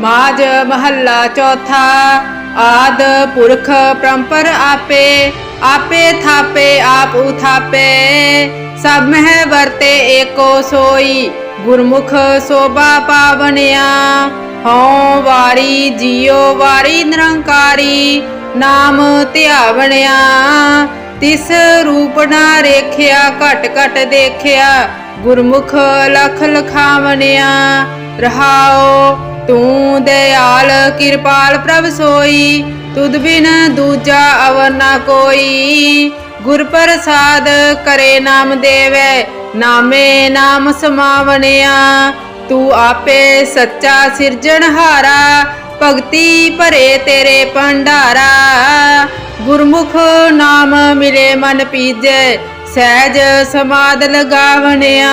ਮਾਜ ਮਹੱਲਾ ਚੌਥਾ, ਆਦ ਪੁਰਖ ਪ੍ਰੰਪਰ ਆਪੇ ਆਪੇ ਥਾਪੇ, ਆਪ ਉਥਾਪੇ। ਸਭ ਮਹਿ ਵਰਤੇ ਏਕੋ ਸੋਈ, ਗੁਰਮੁਖ ਸੋਭਾ ਪਾਵਨਿਆ। ਹਉ ਵਾਰੀ ਜਿਉ ਵਾਰੀ ਨਿਰੰਕਾਰੀ, ਨਾਮ ਧਿਆਵਣਿਆ। ਤਿਸ ਰੂਪ ਨਾ ਰੇਖਿਆ, ਘਟ ਘਟ ਦੇਖਿਆ, ਗੁਰਮੁਖ ਲਖ ਲਖਾਵਣਿਆ। ਰਹਾਓ ਤੂੰ ਦਇਆਲ ਕਿਰਪਾਲ ਪ੍ਰਭ ਸੋਈ, ਤੁਧ ਬਿਨ ਦੂਜਾ ਅਵਰ ਨਾ ਕੋਈ। ਗੁਰ ਪ੍ਰਸਾਦ ਕਰੇ ਨਾਮ ਦੇਵੈ, ਨਾਮੇ ਨਾਮ ਸਮਾਵਣਿਆ। ਤੂੰ ਆਪੇ ਸੱਚਾ ਸਿਰਜਣਹਾਰਾ ਭਗਤੀ ਭਰੇ ਤੇਰੇ ਭੰਡਾਰਾ। ਗੁਰਮੁਖ ਨਾਮ ਮਿਲੇ ਮਨ ਪੀਜੈ, ਸਹਿਜ ਸਮਾਦ ਲਗਾਵਣਿਆ।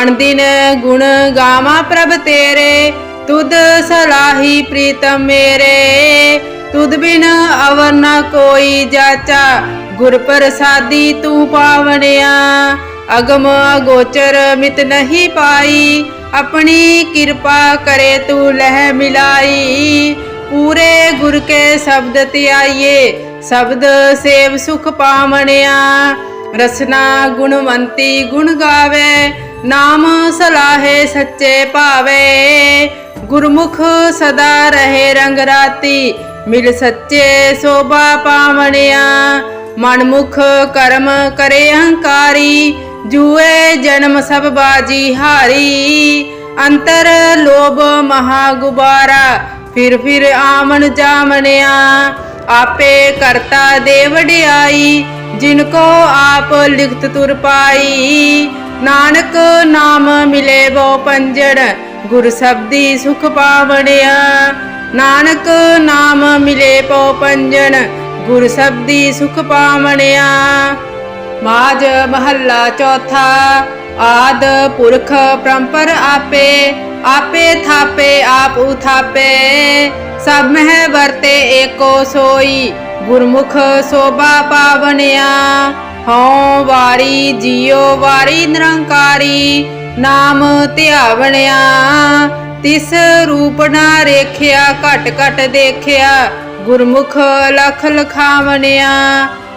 ਅਣਦਿਨ ਗੁਣ ਗਾਵਾਂ ਪ੍ਰਭ ਤੇਰੇ ਤੁਧ ਸਲਾਹੀ ਪ੍ਰੀਤਮ ਮੇਰੇ, ਤੁਧ ਬਿਨ ਅਵਰ ਨਾ ਕੋਈ ਜਾਚਾ। ਗੁਰ ਪ੍ਰਸਾਦੀ ਤੂੰ ਪਾਵਣਿਆ, ਅਗਮ ਅਗੋਚਰ ਮਿਤ ਨਹੀਂ ਪਾਈ। ਆਪਣੀ ਕਿਰਪਾ ਕਰੇ ਤੂੰ ਲਹਿ ਮਿਲਾਈ। ਪੂਰੇ ਗੁਰ ਕੇ ਸ਼ਬਦ ਧਿਆਈਏ ਸ਼ਬਦ ਸੇਵ ਸੁਖ ਪਾਵਣਿਆ। ਰਸਨਾ ਗੁਣਵੰਤੀ ਗੁਣ ਗਾਵੇ, ਨਾਮ ਸਲਾਹੇ ਸੱਚੇ ਭਾਵੇ। ਗੁਰਮੁਖ ਸਦਾ ਰਹੇ ਰੰਗ ਰਾਤੀ, ਮਿਲ ਸੱਚੇ ਸੋਭਾ ਪਾਵਣਿਆ। ਮਨਮੁਖ ਕਰਮ ਕਰੇ ਅਹੰਕਾਰੀ, ਜੂਏ ਜਨਮ ਸਭ ਬਾਜੀ ਹਾਰੀ। ਅੰਤਰ ਲੋਭ ਮਹਾ ਗੁਬਾਰਾ, ਫਿਰ ਫਿਰ ਆਮਨ ਜਾਮਣਿਆ ਆਪੇ ਕਰਤਾ ਦੇ ਵਡਿਆਈ ਜਿਨ ਕੋ ਆਪ ਲਿਖਤ ਤੁਰ ਪਾਈ। ਨਾਨਕ ਨਾਮ ਮਿਲੇ ਬੋ ਪੰਜੜ, ਗੁਰ ਸਬਦੀ ਸੁਖ ਪਾਵਣਿਆ। ਨਾਨਕ ਨਾਮ ਮਿਲੇ ਪੋ ਪੰਜਣ, ਗੁਰ ਸਬਦੀ ਸੁਖ ਪਾਵਣਿਆ। ਮਾਜ ਮਹੱਲਾ ਚੌਥਾ, ਆਦ ਪੁਰਖ ਪ੍ਰੰਪਰ ਆਪੇ ਆਪੇ ਥਾਪੇ, ਆਪ ਉਥਾਪੇ। ਸਭ ਮਹਿ ਵਰਤੇ ਏਕੋ ਸੋਈ, ਗੁਰਮੁਖ ਸੋਭਾ ਪਾਵਨਿਆ ਹਉ ਵਾਰੀ ਜਿਉ ਵਾਰੀ ਨਿਰੰਕਾਰੀ, ਨਾਮ ਧਿਆਵਣਿਆ। ਤਿਸ ਰੂਪ ਨਾ ਰੇਖਿਆ, ਘਟ ਘਟ ਦੇਖਿਆ। ਗੁਰਮੁਖ ਲਖ ਲਖਾਵਣਿਆ।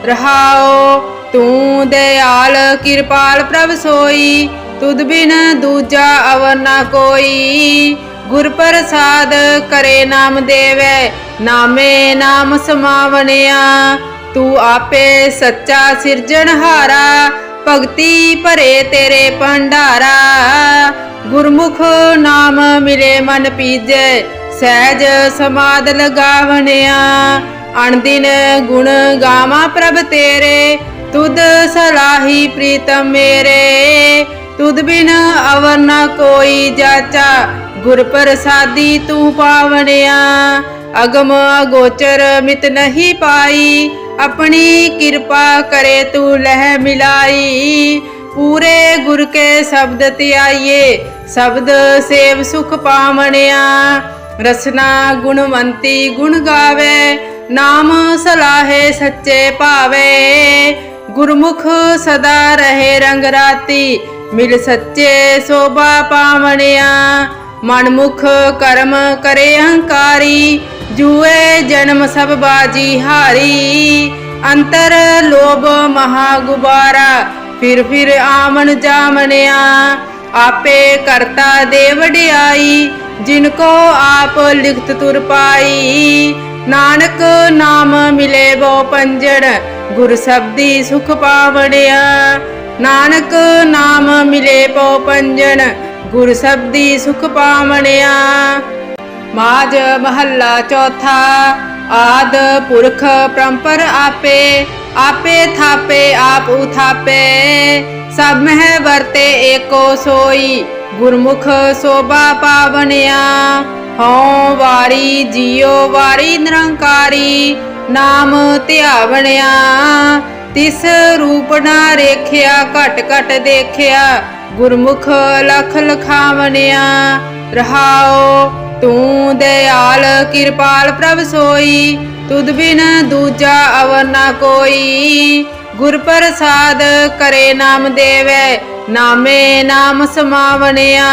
ਰਹਾਓ ਤੂੰ ਦਇਆਲ ਕਿਰਪਾਲ ਪ੍ਰਭ ਸੋਈ। ਤੁਧ ਬਿਨ ਦੂਜਾ ਅਵਰ ਨਾ ਕੋਈ। ਗੁਰ ਪ੍ਰਸਾਦ ਕਰੇ ਨਾਮ ਦੇਵੈ, ਨਾਮੇ ਨਾਮ ਸਮਾਵਣਿਆ। ਤੂੰ ਆਪੇ ਸੱਚਾ ਸਿਰਜਣਹਾਰਾ ਭਗਤੀ ਭਰੇ ਤੇਰੇ ਭੰਡਾਰਾ। ਗੁਰਮੁਖ ਨਾਮ ਮਿਲੇ ਮਨ ਪੀਜੈ, ਸਹਿਜ ਸਮਾਦ ਲਗਾਵਣਿਆ। ਅਣਦਿਨ ਗੁਣ ਗਾਵਾਂ ਪ੍ਰਭ ਤੇਰੇ, ਤੁਧ ਸਲਾਹੀ ਪ੍ਰੀਤਮ ਮੇਰੇ। ਤੁਧ ਬਿਨ ਅਵਰ ਨਾ ਕੋਈ ਜਾਚਾ ਗੁਰ ਪ੍ਰਸਾਦੀ ਤੂੰ ਪਾਵਣਿਆ। ਅਗਮ ਅਗੋਚਰ ਮਿਤ ਨਹੀਂ ਪਾਈ ਆਪਣੀ ਕਿਰਪਾ ਕਰੇ ਤੂੰ ਲਹਿ ਮਿਲਾਈ। ਪੂਰੇ ਗੁਰ ਕੇ ਸ਼ਬਦ ਧਿਆਈਏ ਸ਼ਬਦ ਸੇਵ ਸੁਖ ਪਾਵਣਿਆ। ਰਸਨਾ ਗੁਣਵੰਤੀ ਗੁਣ ਗਾਵੇ। ਨਾਮ ਸਲਾਹੇ ਸੱਚੇ ਭਾਵੇ। ਗੁਰਮੁਖ ਸਦਾ ਰਹੇ ਰੰਗ ਰਾਤੀ। ਮਿਲ ਸੱਚੇ ਸੋਭਾ ਪਾਵਣਿਆ। ਮਨਮੁਖ ਕਰਮ ਕਰੇ ਅਹੰਕਾਰੀ ਜੂਏ ਜਨਮ ਸਭ ਬਾਜੀ ਹਾਰੀ, ਅੰਤਰ ਲੋਭ ਮਹਾ ਗੁਬਾਰਾ। ਫਿਰ ਫਿਰ ਆਮਨ ਜਾਮਣਿਆ ਆਪੇ ਕਰਤਾ ਦੇ ਵਡਿਆਈ ਜਿਨ ਕੋ ਆਪ ਲਿਖਤ ਤੁਰ ਪਾਈ। ਨਾਨਕ ਨਾਮ ਮਿਲੇ ਬੋ ਪੰਜੜ, ਗੁਰ ਸਬਦੀ ਸੁਖ ਪਾਵਣਿਆ। ਨਾਨਕ ਨਾਮ ਮਿਲੇ ਬੋ ਪੰਜਣ, ਗੁਰ ਸਬਦੀ ਸੁਖ ਪਾਵਣਿਆ। ਮਾਜ ਮਹੱਲਾ ਚੌਥਾ, ਆਦ ਪੁਰਖ ਪ੍ਰੰਪਰ ਆਪੇ ਆਪੇ ਥਾਪੇ, ਆਪ ਉਥਾਪੇ। ਸਭ ਮਹਿ ਵਰਤੇ ਏਕੋ ਸੋਈ, ਗੁਰਮੁਖ ਸੋਭਾ ਪਾਵਨਿਆ। ਹਉ ਵਾਰੀ ਜਿਉ ਵਾਰੀ ਨਿਰੰਕਾਰੀ, ਨਾਮ ਧਿਆਵਣਿਆ। ਤਿਸ ਰੂਪ ਨਾ ਰੇਖਿਆ, ਘਟ ਘਟ ਦੇਖਿਆ। ਗੁਰਮੁਖ ਲਖ ਲਖਾਵਣਿਆ। ਰਹਾਓ ਤੂੰ ਦਇਆਲ ਕਿਰਪਾਲ ਪ੍ਰਭ ਸੋਈ, ਤੁਧ ਬਿਨ ਦੂਜਾ ਅਵਰ ਨਾ ਕੋਈ। ਗੁਰ ਪ੍ਰਸਾਦ ਕਰੇ ਨਾਮ ਦੇਵੈ, ਨਾਮੇ ਨਾਮ ਸਮਾਵਣਿਆ।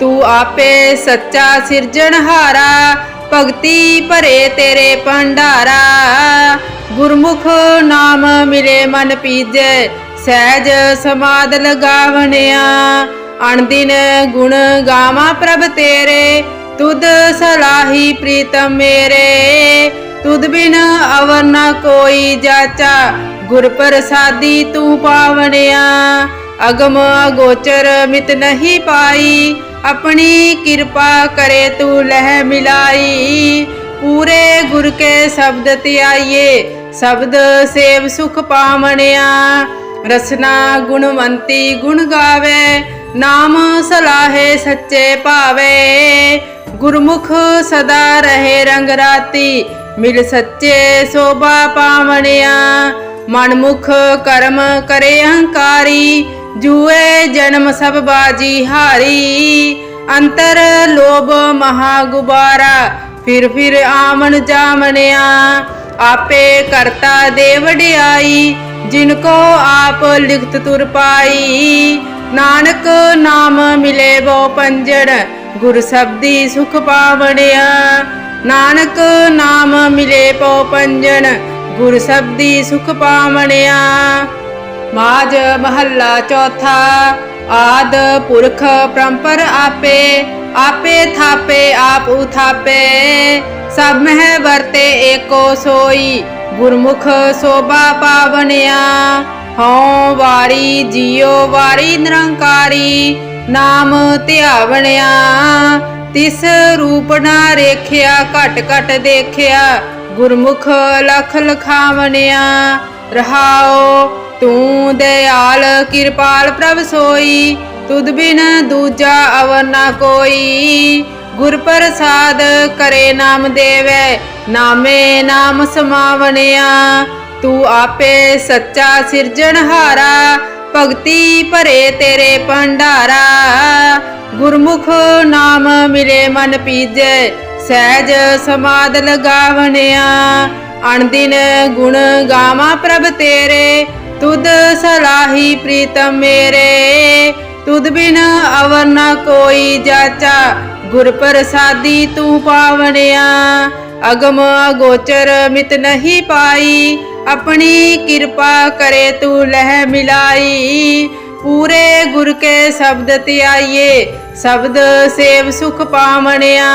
ਤੂੰ ਆਪੇ ਸੱਚਾ ਸਿਰਜਣਹਾਰਾ ਭਗਤੀ ਭਰੇ ਤੇਰੇ ਭੰਡਾਰਾ। ਗੁਰਮੁਖ ਨਾਮ ਮਿਲੇ ਮਨ ਪੀਜੈ, ਸਹਿਜ ਸਮਾਦ ਲਗਾਵਣਿਆ। ਅਣਦਿਨ ਗੁਣ ਗਾਵਾਂ ਪ੍ਰਭ ਤੇਰੇ ਤੁਧ ਸਲਾਹੀ ਪ੍ਰੀਤਮ ਮੇਰੇ, ਤੁਧ ਬਿਨ ਅਵਰ ਨਾ ਕੋਈ ਜਾਚਾ। ਗੁਰ ਪ੍ਰਸਾਦੀ ਤੂੰ ਪਾਵਣਿਆ, ਅਗਮ ਅਗੋਚਰ ਮਿਤ ਨਹੀਂ ਪਾਈ। ਆਪਣੀ ਕਿਰਪਾ ਕਰੇ ਤੂੰ ਲਹਿ ਮਿਲਾਈ। ਪੂਰੇ ਗੁਰ ਕੇ ਸ਼ਬਦ ਧਿਆਈਏ ਸ਼ਬਦ ਸੇਵ ਸੁਖ ਪਾਵਣਿਆ। ਰਸਨਾ ਗੁਣਵੰਤੀ ਗੁਣ ਗਾਵੇ, ਨਾਮ ਸਲਾਹੇ ਸੱਚੇ ਭਾਵੇ। ਗੁਰਮੁਖ ਸਦਾ ਰਹੇ ਰੰਗ ਰਾਤੀ, ਮਿਲ ਸੱਚੇ ਸੋਭਾ ਪਾਵਣਿਆ। ਮਨਮੁਖ ਕਰਮ ਕਰੇ ਅਹੰਕਾਰੀ, ਜੂਏ ਜਨਮ ਸਭ ਬਾਜੀ ਹਾਰੀ। ਅੰਤਰ ਲੋਭ ਮਹਾ ਗੁਬਾਰਾ, ਫਿਰ ਫਿਰ ਆਮਨ ਜਾਮਣਿਆ ਆਪੇ ਕਰਤਾ ਦੇ ਵਡਿਆਈ ਜਿਨ ਕੋ ਆਪ ਲਿਖਤ ਤੁਰ ਪਾਈ। ਨਾਨਕ ਨਾਮ ਮਿਲੇ ਬੋ ਪੰਜੜ ਗੁਰ ਸਬਦੀ ਸੁਖ ਪਾਵਣਿਆ। ਨਾਨਕ ਨਾਮ ਮਿਲੇ ਪੋ ਪੰਜਣ ਗੁਰ ਸਬਦੀ ਸੁਖ ਪਾਵਣਿਆ। ਮਾਜ ਮਹੱਲਾ ਚੌਥਾ, ਆਦ ਪੁਰਖ ਪਰੰਪਰ ਆਪੇ ਆਪੇ ਥਾਪੇ, ਆਪ ਉਥਾਪੇ। ਸਭ ਮਹਿ ਵਰਤੇ ਏਕੋ ਸੋਈ, ਗੁਰਮੁਖ ਸੋਭਾ ਪਾਵਣਿਆ। ਹਉ ਵਾਰੀ, ਜਿਉ ਵਾਰੀ, ਨਿਰੰਕਾਰੀ ਨਾਮ ਧਿਆਵਣਿਆ, ਤਿਸ ਰੂਪ ਨਾ ਰੇਖਿਆ, ਘਟ ਘਟ ਦੇਖਿਆ, ਗੁਰਮੁਖ ਲਖ ਲਖਾਵਣਿਆ ਰਹਾਓ ਤੂੰ ਦਇਆਲ, ਕਿਰਪਾਲ ਪ੍ਰਭ ਸੋਈ, ਤੁਧ ਬਿਨ ਦੂਜਾ ਅਵਰ ਨਾ ਕੋਈ, ਗੁਰ ਪ੍ਰਸਾਦ ਕਰੇ ਨਾਮ ਦੇਵੇ, ਨਾਮੇ ਨਾਮ ਸਮਾਵਣਿਆ, ਤੂੰ ਆਪੇ ਸੱਚਾ ਸਿਰਜਣਹਾਰਾ ਭਗਤੀ ਭਰੇ ਤੇਰੇ ਭੰਡਾਰਾ। ਗੁਰਮੁਖ ਨਾਮ ਮਿਲੇ ਮਨ ਪੀਜੈ, ਸਹਿਜ ਸਮਾਦ ਲਗਾਵਣਿਆ ਅਣਦਿਨ ਗੁਣ ਗਾਵਾਂ ਪ੍ਰਭ ਤੇਰੇ, ਤੁਧ ਸਲਾਹੀ ਪ੍ਰੀਤਮ ਮੇਰੇ। ਤੁਧ ਬਿਨ ਅਵਰ ਨਾ ਕੋਈ ਜਾਚਾ, ਗੁਰ ਪ੍ਰਸਾਦੀ ਤੂੰ ਪਾਵਣਿਆ। ਅਗਮ ਅਗੋਚਰ ਮਿਤ ਨਹੀਂ ਪਾਈ ਆਪਣੀ ਕਿਰਪਾ ਕਰੇ ਤੂੰ ਲਹਿ ਮਿਲਾਈ। ਪੂਰੇ ਗੁਰ ਕੇ ਸ਼ਬਦ ਧਿਆਈਏ ਸ਼ਬਦ ਸੇਵ ਸੁਖ ਪਾਵਣਿਆ।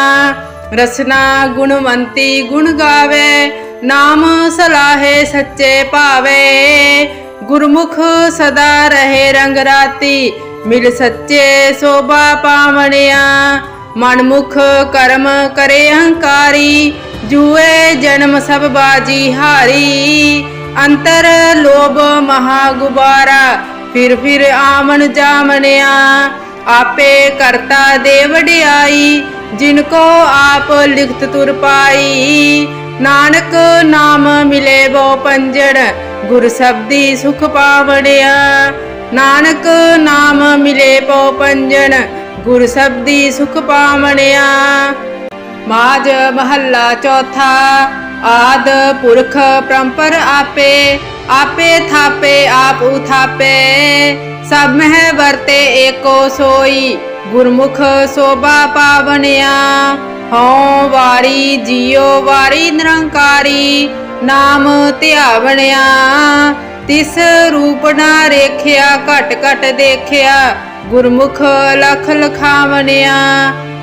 ਰਸਨਾ ਗੁਣਵੰਤੀ ਗੁਣ ਗਾਵੇ। ਨਾਮ ਸਲਾਹੇ ਸੱਚੇ ਭਾਵੇ। ਗੁਰਮੁਖ ਸਦਾ ਰਹੇ ਰੰਗ ਰਾਤੀ। ਮਿਲ ਸੱਚੇ ਸੋਭਾ ਪਾਵਣਿਆ। ਮਨਮੁਖ ਕਰਮ ਕਰੇ ਅਹੰਕਾਰੀ ਜੂਏ ਜਨਮ ਸਭ ਬਾਜੀ ਹਾਰੀ, ਅੰਤਰ ਲੋਭ ਮਹਾ ਗੁਬਾਰਾ। ਫਿਰ ਫਿਰ ਆਮਨ ਜਾਮਣਿਆ ਆਪੇ ਕਰਤਾ ਦੇ ਵਡਿਆਈ ਜਿਨ ਕੋ ਆਪ ਲਿਖਤ ਤੁਰ ਪਾਈ। ਨਾਨਕ ਨਾਮ ਮਿਲੇ ਬੋ ਪੰਜੜ, ਗੁਰ ਸਬਦੀ ਸੁਖ ਪਾਵਣਿਆ। ਨਾਨਕ ਨਾਮ ਮਿਲੇ ਬੋ ਪੰਜਣ ਗੁਰ ਸਬਦੀ ਸੁਖ ਪਾਵਣਿਆ। ਮਾਜ ਮਹੱਲਾ ਚੌਥਾ, ਆਦ ਪੁਰਖ ਪਰੰਪਰ ਆਪੇ ਆਪੇ ਥਾਪੇ, ਆਪ ਉਥਾਪੇ। ਸਭ ਮਹਿ ਵਰਤੇ ਏਕੋ ਸੋਈ, ਗੁਰਮੁਖ ਸੋਭਾ ਪਾਵਨਿਆ। ਹਉ ਵਾਰੀ ਜਿਉ ਵਾਰੀ ਨਿਰੰਕਾਰੀ, ਨਾਮ ਧਿਆਵਣਿਆ। ਤਿਸ ਰੂਪ ਨਾ ਰੇਖਿਆ, ਘਟ ਘਟ ਦੇਖਿਆ। ਗੁਰਮੁਖ ਲਖ ਲਖਾਵਣਿਆ।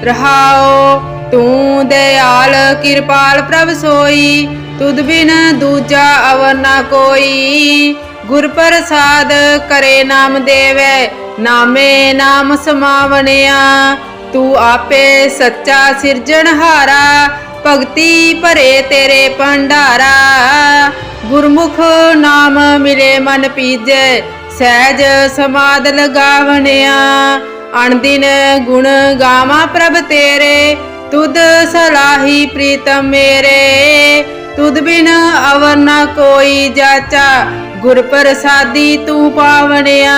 ਰਹਾਓ ਤੂੰ ਦਇਆਲ ਕਿਰਪਾਲ ਪ੍ਰਭ ਸੋਈ, ਤੁਧ ਬਿਨ ਦੂਜਾ ਅਵਰ ਨਾ ਕੋਈ। ਗੁਰ ਪ੍ਰਸਾਦ ਕਰੇ ਨਾਮ ਦੇਵੇ, ਨਾਮੇ ਨਾਮ ਸਮਾਵਣਿਆ। ਤੂੰ ਆਪੇ ਸੱਚਾ ਸਿਰਜਣਹਾਰਾ ਭਗਤੀ ਭਰੇ ਤੇਰੇ ਭੰਡਾਰਾ। ਗੁਰਮੁਖ ਨਾਮ ਮਿਲੇ ਮਨ ਪੀਜੈ, ਸਹਿਜ ਸਮਾਦ ਲਗਾਵਣਿਆ। ਅਣਦਿਨ ਗੁਣ ਗਾਵਾਂ ਪ੍ਰਭ ਤੇਰੇ ਤੁਧ ਸਲਾਹੀ ਪ੍ਰੀਤਮ ਮੇਰੇ, ਤੁਧ ਬਿਨ ਅਵਰ ਨਾ ਕੋਈ ਜਾਚਾ। ਗੁਰ ਪ੍ਰਸਾਦੀ ਤੂੰ ਪਾਵਣਿਆ,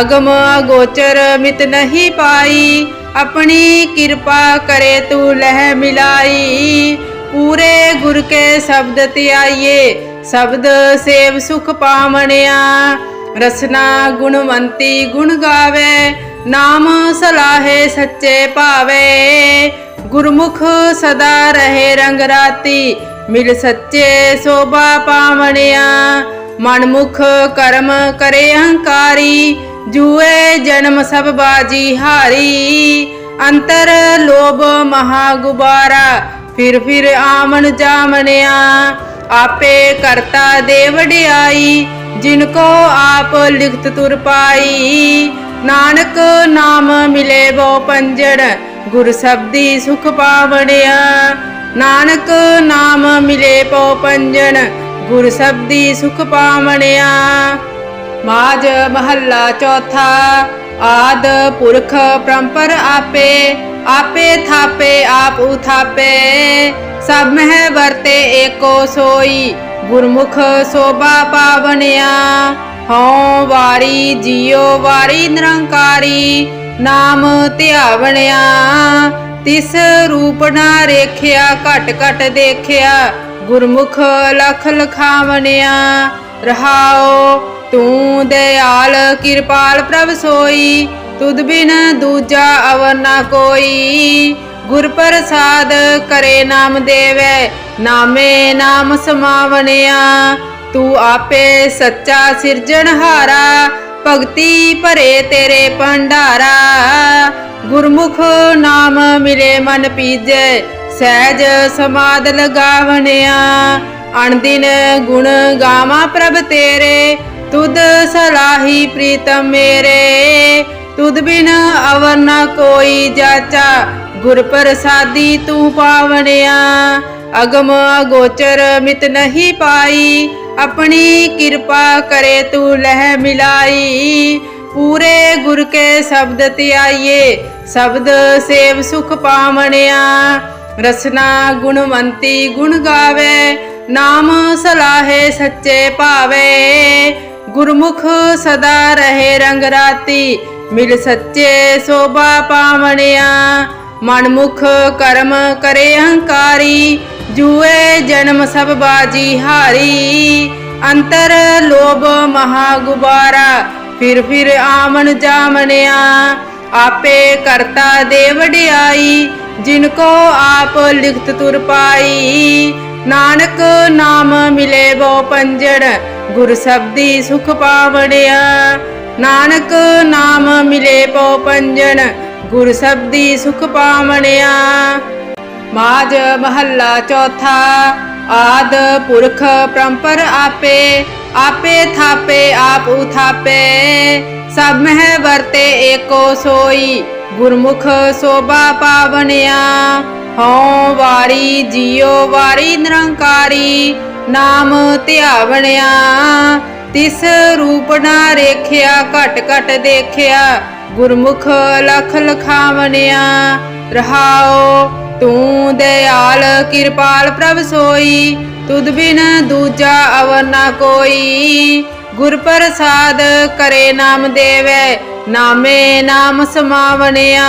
ਅਗਮ ਅਗੋਚਰ ਮਿਤ ਨਹੀਂ ਪਾਈ। ਆਪਣੀ ਕਿਰਪਾ ਕਰੇ ਤੂੰ ਲਹਿ ਮਿਲਾਈ। ਪੂਰੇ ਗੁਰ ਕੇ ਸ਼ਬਦ ਧਿਆਈਏ, ਸ਼ਬਦ ਸੇਵ ਸੁਖ ਪਾਵਣਿਆ। ਰਸਨਾ ਗੁਣਵੰਤੀ ਗੁਣ ਗਾਵੇ, ਨਾਮ ਸਲਾਹੇ ਸੱਚੇ ਭਾਵੇ। ਗੁਰਮੁਖ ਸਦਾ ਰਹੇ ਰੰਗ ਰਾਤੀ, ਮਿਲ ਸੱਚੇ ਸੋਭਾ ਪਾਵਣਿਆ। ਮਨਮੁਖ ਕਰਮ ਕਰੇ ਅਹੰਕਾਰੀ, ਜੂਏ ਜਨਮ ਸਭ ਬਾਜੀ ਹਾਰੀ। ਅੰਤਰ ਲੋਭ ਮਹਾ ਗੁਬਾਰਾ, ਫਿਰ ਫਿਰ ਆਮਨ ਜਾਮਣਿਆ ਆਪੇ ਕਰਤਾ ਦੇ ਵਡਿਆਈ ਜਿਨ ਕੋ ਆਪ ਲਿਖਤ ਤੁਰ ਪਾਈ। ਨਾਨਕ ਨਾਮ ਮਿਲੇ ਬੋ ਪੰਜੜ ਗੁਰ ਸਬਦੀ ਸੁਖ ਪਾਵਣਿਆ। ਨਾਨਕ ਨਾਮ ਮਿਲੇ ਪੋ ਪੰਜਣ, ਗੁਰ ਸਬਦੀ ਸੁਖ ਪਾਵਣਿਆ। ਮਾਜ ਮਹੱਲਾ ਚੌਥਾ, ਆਦ ਪੁਰਖ ਪਰੰਪਰ ਆਪੇ ਆਪੇ ਥਾਪੇ, ਆਪ ਉਥਾਪੇ। ਸਭ ਮਹਿ ਵਰਤੇ ਏਕੋ ਸੋਈ, ਗੁਰਮੁਖ ਸੋਭਾ ਪਾਵਨਿਆ ਹਉ ਵਾਰੀ, ਜਿਉ ਵਾਰੀ, ਨਿਰੰਕਾਰੀ ਨਾਮ ਧਿਆਵਣਿਆ, ਤਿਸ ਰੂਪ ਨਾ ਰੇਖਿਆ, ਘਟ ਘਟ ਦੇਖਿਆ, ਗੁਰਮੁਖ ਲਖ ਲਖਾਵਣਿਆ ਰਹਾਓ ਤੂੰ ਦਇਆਲ ਕਿਰਪਾਲ ਪ੍ਰਭ ਸੋਈ, ਤੁਧ ਬਿਨ ਦੂਜਾ ਅਵਰ ਨਾ ਕੋਈ, ਗੁਰ ਪ੍ਰਸਾਦ ਕਰੇ ਨਾਮ ਦੇਵੈ, ਨਾਮੇ ਨਾਮ ਸਮਾਵਣਿਆ, ਤੂੰ ਆਪੇ ਸੱਚਾ ਸਿਰਜਣਹਾਰਾ ਭਗਤੀ ਭਰੇ ਤੇਰੇ ਭੰਡਾਰਾ। ਗੁਰਮੁਖ ਨਾਮ ਮਿਲੇ ਮਨ ਪੀਜੈ, ਸਹਿਜ ਸਮਾਦ ਲਗਾਵਣਿਆ। ਅਣਦਿਨ ਗੁਣ ਗਾਵਾਂ ਪ੍ਰਭ ਤੇਰੇ, ਤੁਧ ਸਲਾਹੀ ਪ੍ਰੀਤਮ ਮੇਰੇ। ਤੁਧ ਬਿਨ ਅਵਰ ਨਾ ਕੋਈ ਜਾਚਾ, ਗੁਰ ਪ੍ਰਸਾਦੀ ਤੂੰ ਪਾਵਣਿਆ। ਅਗਮ ਅਗੋਚਰ ਮਿਤ ਨਹੀਂ ਪਾਈ ਆਪਣੀ ਕਿਰਪਾ ਕਰੇ ਤੂੰ ਲਹਿ ਮਿਲਾਈ। ਪੂਰੇ ਗੁਰ ਕੇ ਸ਼ਬਦ ਧਿਆਈਏ ਸ਼ਬਦ ਸੇਵ ਸੁਖ ਪਾਵਣਿਆ। ਰਸਨਾ ਗੁਣਵੰਤੀ ਗੁਣ ਗਾਵੇ। ਨਾਮ ਸਲਾਹੇ ਸੱਚੇ ਭਾਵੇ। ਗੁਰਮੁਖ ਸਦਾ ਰਹੇ ਰੰਗ ਰਾਤੀ। ਮਿਲ ਸੱਚੇ ਸੋਭਾ ਪਾਵਣਿਆ। ਮਨਮੁਖ ਕਰਮ ਕਰੇ ਅਹੰਕਾਰੀ। ਜੂਏ ਜਨਮ ਸਭ ਬਾਜੀ ਹਾਰੀ, ਅੰਤਰ ਲੋਭ ਮਹਾ ਗੁਬਾਰਾ। ਫਿਰ ਫਿਰ ਆਮਨ ਜਾਮਣਿਆ ਆਪੇ ਕਰਤਾ ਦੇ ਵਡਿਆਈ ਜਿਨ ਕੋ ਆਪ ਲਿਖਤ ਤੁਰ ਪਾਈ। ਨਾਨਕ ਨਾਮ ਮਿਲੇ ਬੋ ਪੰਜੜ, ਗੁਰ ਸਬਦੀ ਸੁਖ ਪਾਵੜਿਆ ਨਾਨਕ ਨਾਮ ਮਿਲੇ ਬੋ ਪੰਜਣ, ਗੁਰ ਸਬਦੀ ਸੁਖ ਪਾਵਣਿਆ। ਮਾਜ ਮਹੱਲਾ ਚੌਥਾ, ਆਦ ਪੁਰਖ ਪਰੰਪਰ ਆਪੇ ਆਪੇ ਥਾਪੇ, ਆਪ ਉਥਾਪੇ। ਸਭ ਮਹਿ ਵਰਤੇ ਏਕੋ ਸੋਈ, ਗੁਰਮੁਖ ਸੋਭਾ ਪਾਵਨਿਆ। ਹਉ ਵਾਰੀ ਜਿਉ ਵਾਰੀ ਨਿਰੰਕਾਰੀ, ਨਾਮ ਧਿਆਵਣਿਆ। ਤਿਸ ਰੂਪ ਨਾ ਰੇਖਿਆ, ਘਟ ਘਟ ਦੇਖਿਆ, ਗੁਰਮੁਖ ਲਖ ਲਖਾਵਣਿਆ। ਰਹਾਓ ਤੂੰ ਦਇਆਲ ਕਿਰਪਾਲ ਪ੍ਰਭ ਸੋਈ, ਤੁਧ ਬਿਨ ਦੂਜਾ ਅਵਰ ਨਾ ਕੋਈ। ਗੁਰ ਪ੍ਰਸਾਦ ਕਰੇ ਨਾਮ ਦੇਵੈ, ਨਾਮੇ ਨਾਮ ਸਮਾਵਣਿਆ।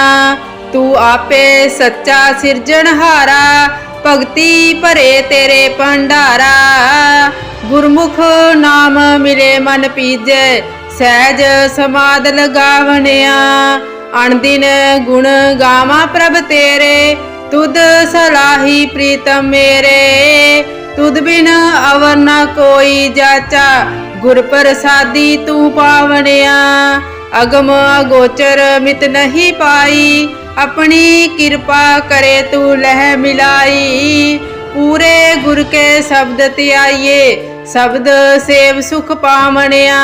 ਤੂੰ ਆਪੇ ਸੱਚਾ ਸਿਰਜਣਹਾਰਾ ਭਗਤੀ ਭਰੇ ਤੇਰੇ ਭੰਡਾਰਾ। ਗੁਰਮੁਖ ਨਾਮ ਮਿਲੇ ਮਨ ਪੀਜੈ, ਸਹਿਜ ਸਮਾਦ ਲਗਾਵਣਿਆ। ਅਣਦਿਨ ਗੁਣ ਗਾਵਾਂ ਪ੍ਰਭ ਤੇਰੇ ਤੁਧ ਸਲਾਹੀ ਪ੍ਰੀਤਮ ਮੇਰੇ, ਤੁਧ ਬਿਨ ਅਵਰ ਨਾ ਕੋਈ ਜਾਚਾ। ਗੁਰ ਪ੍ਰਸਾਦੀ ਤੂੰ ਪਾਵਣਿਆ, ਅਗਮ ਅਗੋਚਰ ਮਿਤ ਨਹੀਂ ਪਾਈ। ਆਪਣੀ ਕਿਰਪਾ ਕਰੇ ਤੂੰ ਲਹਿ ਮਿਲਾਈ। ਪੂਰੇ ਗੁਰ ਕੇ ਸ਼ਬਦ ਧਿਆਈਏ, ਸ਼ਬਦ ਸੇਵ ਸੁਖ ਪਾਵਣਿਆ।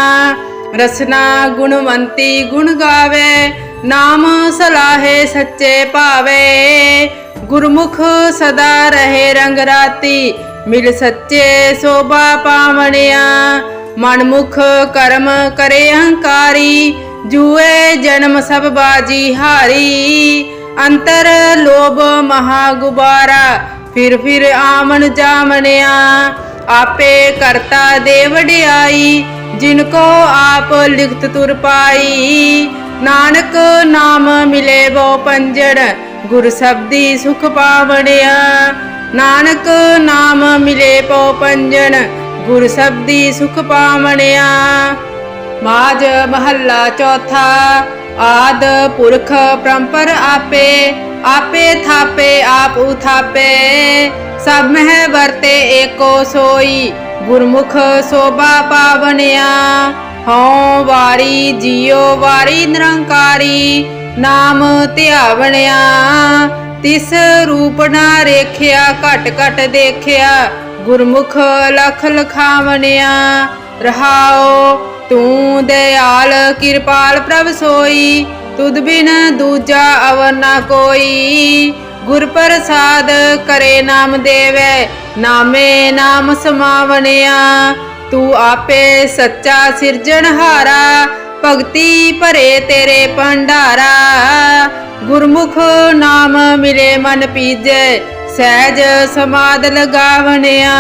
ਰਸਨਾ ਗੁਣਵੰਤੀ ਗੁਣ ਗਾਵੇ, ਨਾਮ ਸਲਾਹੇ ਸੱਚੇ ਭਾਵੇ। ਗੁਰਮੁਖ ਸਦਾ ਰਹੇ ਰੰਗ ਰਾਤੀ, ਮਿਲ ਸੱਚੇ ਸੋਭਾ ਪਾਵਣਿਆ। ਮਨਮੁਖ ਕਰਮ ਕਰੇ ਅਹੰਕਾਰੀ, ਜੂਏ ਜਨਮ ਸਭ ਬਾਜੀ ਹਾਰੀ। ਅੰਤਰ ਲੋਭ ਮਹਾ ਗੁਬਾਰਾ ਫਿਰ ਫਿਰ ਆਮਨ ਜਾਮਣਿਆ ਆਪੇ ਕਰਤਾ ਦੇ ਵਡਿਆਈ ਜਿਨ ਕੋ ਆਪ ਲਿਖਤ ਤੁਰ ਪਾਈ। ਨਾਨਕ ਨਾਮ ਮਿਲੇ ਬੋ ਪੰਜੜ ਗੁਰ ਸਬਦੀ ਸੁਖ ਪਾਵਣਿਆ। ਨਾਨਕ ਨਾਮ ਮਿਲੇ ਪੋ ਪੰਜਣ, ਗੁਰ ਸਬਦੀ ਸੁਖ ਪਾਵਣਿਆ। ਮਾਜ ਮਹੱਲਾ ਚੌਥਾ, ਆਦ ਪੁਰਖ ਪਰੰਪਰ ਆਪੇ ਆਪੇ ਥਾਪੇ, ਆਪ ਉਥਾਪੇ। ਸਭ ਮਹਿ ਵਰਤੇ ਏਕੋ ਸੋਈ, ਗੁਰਮੁਖ ਸੋਭਾ ਪਾਵਨਿਆ ਹਉ ਵਾਰੀ, ਜਿਉ ਵਾਰੀ, ਨਿਰੰਕਾਰੀ ਨਾਮ ਧਿਆਵਣਿਆ, ਤਿਸ ਰੂਪ ਨਾ ਰੇਖਿਆ, ਘਟ ਘਟ ਦੇਖਿਆ, ਗੁਰਮੁਖ ਲਖ ਲਖਾਵਣਿਆ। ਰਹਾਓ ਤੂੰ ਦਇਆਲ ਕਿਰਪਾਲ ਪ੍ਰਭ ਸੋਈ, ਤੁਧ ਬਿਨ ਦੂਜਾ ਅਵਰ ਨਾ ਕੋਈ। ਗੁਰ ਪ੍ਰਸਾਦ ਕਰੇ ਨਾਮ ਦੇਵੈ, ਨਾਮੇ ਨਾਮ ਸਮਾਵਣਿਆ। ਤੂੰ ਆਪੇ ਸੱਚਾ ਸਿਰਜਣਹਾਰਾ ਭਗਤੀ ਭਰੇ ਤੇਰੇ ਭੰਡਾਰਾ। ਗੁਰਮੁਖ ਨਾਮ ਮਿਲੇ ਮਨ ਪੀਜੈ, ਸਹਿਜ ਸਮਾਦ ਲਗਾਵਣਿਆ।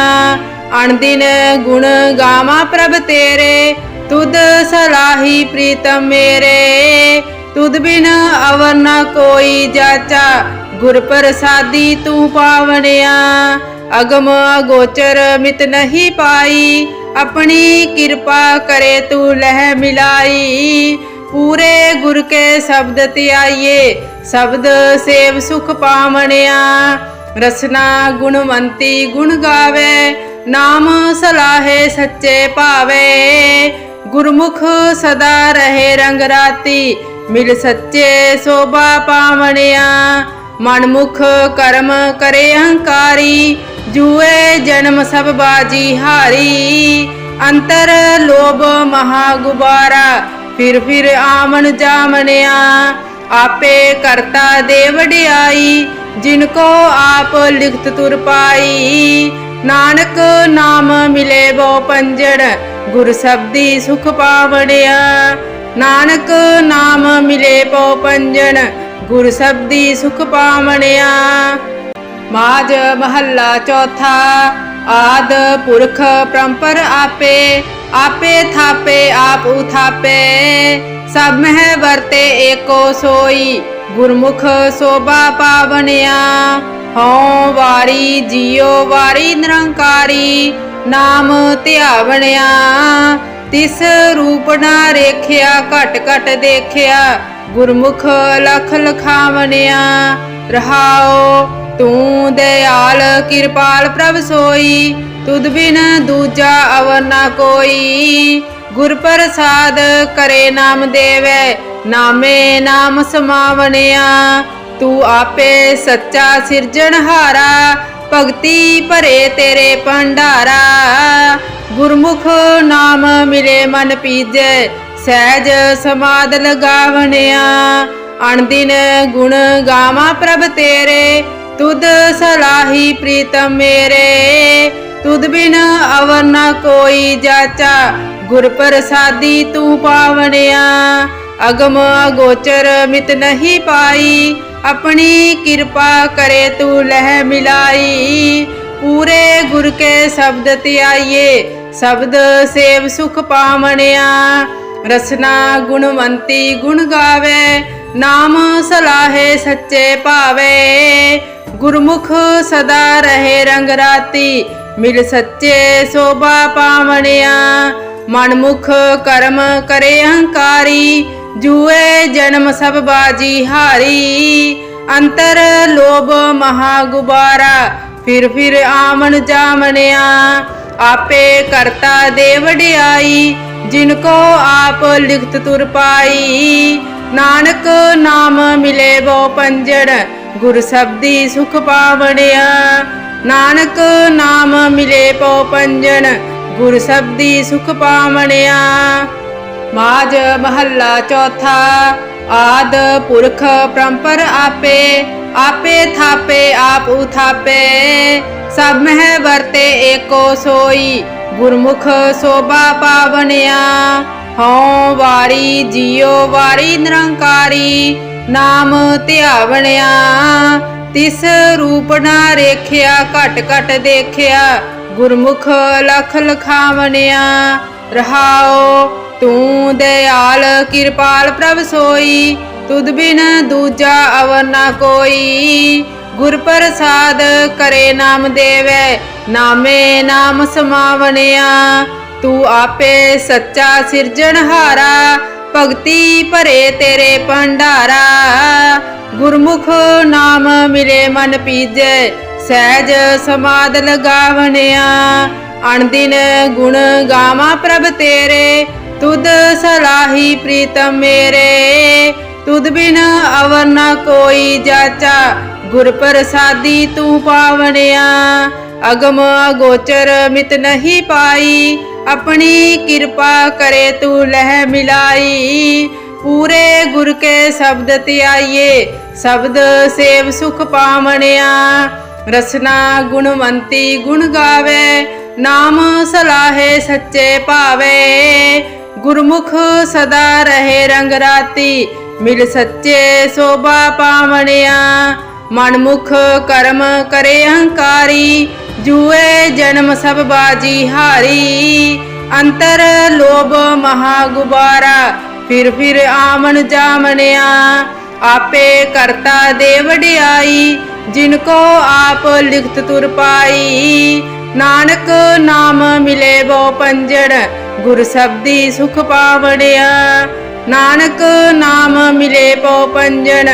ਅਣਦਿਨ ਗੁਣ ਗਾਵਾਂ ਪ੍ਰਭ ਤੇਰੇ, ਤੁਧ ਸਲਾਹੀ ਪ੍ਰੀਤਮ ਮੇਰੇ। ਤੁਧ ਬਿਨ ਅਵਰ ਨਾ ਕੋਈ ਜਾਚਾ, ਗੁਰ ਪ੍ਰਸਾਦੀ ਤੂੰ ਪਾਵਣਿਆ। ਅਗਮ ਅਗੋਚਰ ਮਿਤ ਨਹੀਂ ਪਾਈ ਆਪਣੀ ਕਿਰਪਾ ਕਰੇ ਤੂੰ ਲਹਿ ਮਿਲਾਈ। ਪੂਰੇ ਗੁਰ ਕੇ ਸ਼ਬਦ ਧਿਆਈਏ ਸ਼ਬਦ ਸੇਵ ਸੁਖ ਪਾਵਣਿਆ। ਰਸਨਾ ਗੁਣਵੰਤੀ ਗੁਣ ਗਾਵੇ। ਨਾਮ ਸਲਾਹੇ ਸੱਚੇ ਭਾਵੇ। ਗੁਰਮੁਖ ਸਦਾ ਰਹੇ ਰੰਗ ਰਾਤੀ। ਮਿਲ ਸੱਚੇ ਸੋਭਾ ਪਾਵਣਿਆ। ਮਨਮੁਖ ਕਰਮ ਕਰੇ ਹੰਕਾਰੀ ਜੂਏ ਜਨਮ ਸਭ ਬਾਜੀ ਹਾਰੀ, ਅੰਤਰ ਲੋਭ ਮਹਾ ਗੁਬਾਰਾ। ਫਿਰ ਫਿਰ ਆਮਨ ਜਾਮਣਿਆ ਆਪੇ ਕਰਤਾ ਦੇ ਵਡਿਆਈ ਜਿਨ ਕੋ ਆਪ ਲਿਖਤ ਤੁਰ ਪਾਈ। ਨਾਨਕ ਨਾਮ ਮਿਲੇ ਬੋ ਪੰਜੜ, ਗੁਰ ਸਬਦੀ ਸੁਖ ਪਾਵੜਿਆ ਨਾਨਕ ਨਾਮ ਮਿਲੇ ਬੋ ਪੰਜਣ, ਗੁਰ ਸਬਦੀ ਸੁਖ ਪਾਵਣਿਆ। ਮਾਜ ਮਹੱਲਾ ਚੌਥਾ, ਆਦ ਪੁਰਖ ਪਰੰਪਰ ਆਪੇ ਆਪੇ ਥਾਪੇ, ਆਪ ਉਥਾਪੇ। ਸਭ ਮਹਿ ਵਰਤੇ ਏਕੋ ਸੋਈ, ਗੁਰਮੁਖ ਸੋਭਾ ਪਾਵਨਿਆ। ਹਉ ਵਾਰੀ ਜਿਉ ਵਾਰੀ ਨਿਰੰਕਾਰੀ, ਨਾਮ ਧਿਆਵਣਿਆ। ਤਿਸ ਰੂਪ ਨਾ ਰੇਖਿਆ, ਘਟ ਘਟ ਦੇਖਿਆ, ਗੁਰਮੁਖ ਲਖ ਲਖਾਵਣਿਆ। ਰਹਾਓ ਤੂੰ ਦਇਆਲ ਕਿਰਪਾਲ ਪ੍ਰਭ ਸੋਈ, ਤੁਧ ਬਿਨ ਦੂਜਾ ਅਵਰ ਨਾ ਕੋਈ। ਗੁਰ ਪ੍ਰਸਾਦ ਕਰੇ ਨਾਮ ਦੇਵੈ, ਨਾਮੇ ਨਾਮ ਸਮਾਵਣਿਆ। ਤੂੰ ਆਪੇ ਸੱਚਾ ਸਿਰਜਣਹਾਰਾ ਭਗਤੀ ਭਰੇ ਤੇਰੇ ਭੰਡਾਰਾ। ਗੁਰਮੁਖ ਨਾਮ ਮਿਲੇ ਮਨ ਪੀਜੈ, ਸਹਿਜ ਸਮਾਦ ਲਗਾਵਣਿਆ। ਅਣਦਿਨ ਗੁਣ ਗਾਵਾਂ ਪ੍ਰਭ ਤੇਰੇ ਤੁਧ ਸਲਾਹੀ ਪ੍ਰੀਤਮ ਮੇਰੇ। ਤੁਧ ਬਿਨ ਅਵਰ ਨਾ ਕੋਈ ਜਾਚਾ। ਗੁਰ ਪ੍ਰਸਾਦੀ ਤੂੰ ਪਾਵਣਿਆ। ਅਗਮ ਅਗੋਚਰ ਮਿਤ ਨਹੀਂ ਪਾਈ। ਆਪਣੀ ਕਿਰਪਾ ਕਰੇ ਤੂੰ ਲਹਿ ਮਿਲਾਈ। ਪੂਰੇ ਗੁਰ ਕੇ ਸ਼ਬਦ ਧਿਆਈਏ। ਸ਼ਬਦ ਸੇਵ ਸੁਖ ਪਾਵਣਿਆ। ਰਸਨਾ ਗੁਣਵੰਤੀ ਗੁਣ ਗਾਵੇ। ਨਾਮ ਸਲਾਹੇ ਸੱਚੇ ਭਾਵੇ। ਗੁਰਮੁਖ ਸਦਾ ਰਹੇ ਰੰਗ ਰਾਤੀ, ਮਿਲ ਸੱਚੇ ਸੋਭਾ ਪਾਵਣਿਆ। ਮਨਮੁਖ ਕਰਮ ਕਰੇ ਅਹੰਕਾਰੀ, ਜੂਏ ਜਨਮ ਸਭ ਬਾਜੀ ਹਾਰੀ। ਅੰਤਰ ਲੋਭ ਮਹਾ ਗੁਬਾਰਾ ਫਿਰ ਫਿਰ ਆਮਨ ਜਾਮਣਿਆ ਆਪੇ ਕਰਤਾ ਦੇ ਵਡਿਆਈ ਜਿਨ ਕੋ ਆਪ ਲਿਖਤ ਤੁਰ ਪਾਈ। ਨਾਨਕ ਨਾਮ ਮਿਲੇ ਬੋ ਪੰਜੜ ਗੁਰ ਸਬਦੀ ਸੁਖ ਪਾਵਣਿਆ। ਨਾਨਕ ਨਾਮ ਮਿਲੇ ਬੋ ਪੰਜਣ, ਗੁਰ ਸਬਦੀ ਸੁਖ ਪਾਵਣਿਆ। ਮਾਜ ਮਹੱਲਾ ਚੌਥਾ, ਆਦ ਪੁਰਖ ਪਰੰਪਰ ਆਪੇ ਆਪੇ ਥਾਪੇ, ਆਪ ਉਥਾਪੇ। ਸਭ ਮਹਿ ਵਰਤੇ ਏਕੋ ਸੋਈ, ਗੁਰਮੁਖ ਸੋਭਾ ਪਾਵਨਿਆ ਹਉ ਵਾਰੀ, ਜਿਉ ਵਾਰੀ, ਨਿਰੰਕਾਰੀ ਨਾਮ ਧਿਆਵਣਿਆ, ਤਿਸ ਰੂਪ ਨਾ ਰੇਖਿਆ, ਘਟ ਘਟ ਦੇਖਿਆ, ਗੁਰਮੁਖ ਲਖ ਲਖਾਵਣਿਆ ਰਹਾਓ ਤੂੰ ਦਇਆਲ ਕਿਰਪਾਲ ਪ੍ਰਭ ਸੋਈ, ਤੁਧ ਬਿਨ ਦੂਜਾ ਅਵਰ ਨਾ ਕੋਈ, ਗੁਰ ਪ੍ਰਸਾਦ ਕਰੇ ਨਾਮ ਦੇਵੈ, ਨਾਮੇ ਨਾਮ ਸਮਾਵਣਿਆ, ਤੂੰ ਆਪੇ ਸੱਚਾ ਸਿਰਜਣਹਾਰਾ ਭਗਤੀ ਭਰੇ ਤੇਰੇ ਭੰਡਾਰਾ। ਗੁਰਮੁਖ ਨਾਮ ਮਿਲੇ ਮਨ ਪੀਜੈ, ਸਹਿਜ ਸਮਾਦ ਲਗਾਵਣਿਆ। ਅਣਦਿਨ ਗੁਣ ਗਾਵਾਂ ਪ੍ਰਭ ਤੇਰੇ, ਤੁਧ ਸਲਾਹੀ ਪ੍ਰੀਤਮ ਮੇਰੇ। ਤੁਧ ਬਿਨ ਅਵਰ ਨਾ ਕੋਈ ਜਾਚਾ, ਗੁਰ ਪ੍ਰਸਾਦੀ ਤੂੰ ਪਾਵਣਿਆ। ਅਗਮ ਅਗੋਚਰ ਮਿਤ ਨਹੀਂ ਪਾਈ ਆਪਣੀ ਕਿਰਪਾ ਕਰੇ ਤੂੰ ਲਹਿ ਮਿਲਾਈ। ਪੂਰੇ ਗੁਰ ਕੇ ਸ਼ਬਦ ਧਿਆਈਏ ਸ਼ਬਦ ਸੇਵ ਸੁਖ ਪਾਵਣਿਆ। ਰਸਨਾ ਗੁਣਵੰਤੀ ਗੁਣ ਗਾਵੇ। ਨਾਮ ਸਲਾਹੇ ਸੱਚੇ ਭਾਵੇ। ਗੁਰਮੁਖ ਸਦਾ ਰਹੇ ਰੰਗ ਰਾਤੀ। ਮਿਲ ਸੱਚੇ ਸੋਭਾ ਪਾਵਣਿਆ। ਮਨਮੁਖ ਕਰਮ ਕਰੇ ਹੰਕਾਰੀ ਜੂਏ ਜਨਮ ਸਭ ਬਾਜੀ ਹਾਰੀ, ਅੰਤਰ ਲੋਭ ਮਹਾ ਗੁਬਾਰਾ। ਫਿਰ ਫਿਰ ਆਮਨ ਜਾਮਣਿਆ ਆਪੇ ਕਰਤਾ ਦੇ ਵਡਿਆਈ ਜਿਨ ਕੋ ਆਪ ਲਿਖਤ ਤੁਰ ਪਾਈ। ਨਾਨਕ ਨਾਮ ਮਿਲੇ ਬੋ ਪੰਜਣ ਗੁਰ ਸਬਦੀ ਸੁਖ ਪਾਵਣਿਆ। ਨਾਨਕ ਨਾਮ ਮਿਲੇ ਬੋ ਪੰਜਣ,